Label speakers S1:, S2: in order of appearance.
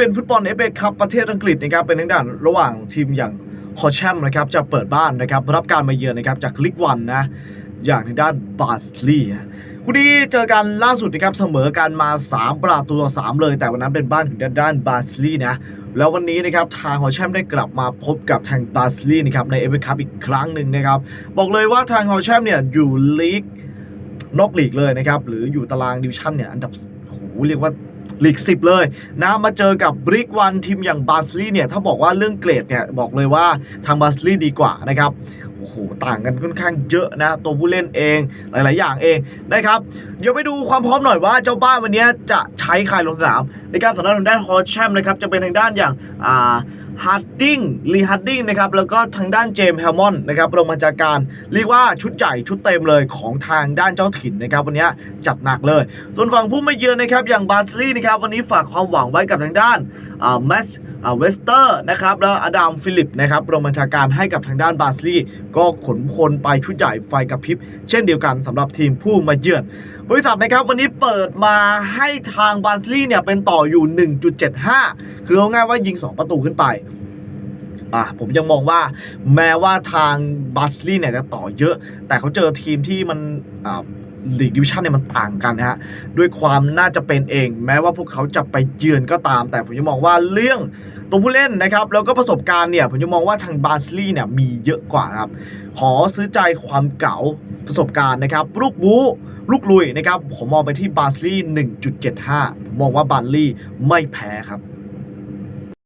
S1: เป็นฟุตบอลเอฟเอคัพประเทศอังกฤษนะครับเป็นทางด้านระหว่างทีมอย่างฮอชแชมนะครับจะเปิดบ้านนะครับรับการมาเยือนนะครับจากลิกวันนะอย่างทางด้านบาสลีย์คู่นี้เจอกันล่าสุดนะครับเสมอกันมา 3 ประตูต่อ3เลย แต่วันนั้นเป็นบ้านของด้านบาสลีย์นะแล้ววันนี้นะครับทางฮอชแชมได้กลับมาพบกับทางบาสลีย์นะครับในเอฟเอคัพอีกครั้งหนึ่งนะครับบอกเลยว่าทางฮอชแชมเนี่ยอยู่ลีกนอกลีกเลยนะครับหรืออยู่ตารางดิวิชั่นเนี่ยอันดับโหเรียกว่า ลีก10เลยนะมาเจอกับบริกวันทีมอย่างบาสลีเนี่ยถ้าบอกว่าเรื่องเกรดเนี่ยบอกเลยว่าทางบาสลีดีกว่านะครับโอ้โหต่างกันค่อนข้างเยอะนะ ตัวผู้เล่นเองหลาย ๆ อย่างเองนะครับเดี๋ยวไปดูความพร้อมหน่อยว่าเจ้าบ้านวันนี้จะใช้ใครลงสนามในการสำหรับทางด้านฮอชแชมป์นะครับจะเป็นทางด้านอย่างอ่าฮาร์ดดิงลีฮาร์ดดิงนะครับแล้วก็ทางด้านเจมส์แฮลมอนนะครับรองบัญชาการเรียกว่าชุดใหญ่ชุดเต็มเลยของทางด้านเจ้าถิ่นนะครับวันนี้จัดหนักเลย ส่วนฝั่งผู้มาเยือนนะครับอย่างบาสลีย์นะครับวันนี้ฝากความหวังไว้กับทางด้านแมสอ่าเวสเตอร์นะครับแล้วอดัมฟิลิปนะครับรองบัญชาการให้กับทางด้านบาสลีย์ก็ขนพลไปชุดใหญ่ไฟกระพริบ เช่นเดียวกันสำหรับทีมผู้มาเยือนบริษัทนะครับวันนี้เปิดมาให้ทางบาสลีย์เนี่ยเป็นต่ออยู่ 1.75 คือเอาง่ายว่ายิง 2 ประตูขึ้นไป อะผมยังมองว่าแม้ว่าทางบัสลีย์เนี่ยจะต่อเยอะ แต่เขาเจอทีมที่มันอ่าลีกดิวิชันเนี่ยมันต่างกันนะฮะด้วยความน่าจะเป็นเอง แม้ว่าพวกเขาจะไปเยือนก็ตาม แต่ผมยังมองว่าเรื่องตัวผู้เล่นนะครับ แล้วก็ประสบการณ์เนี่ย ผมยังมองว่าทางบาสลีย์เนี่ยมีเยอะกว่าครับ ขอซื้อใจความเก๋าประสบการณ์นะครับ ลูกบู๊ลูกลุยนะครับ ผมมองไปที่บาสลีย์1.75 ผมมองว่าบาร์ลี่ไม่แพ้ครับ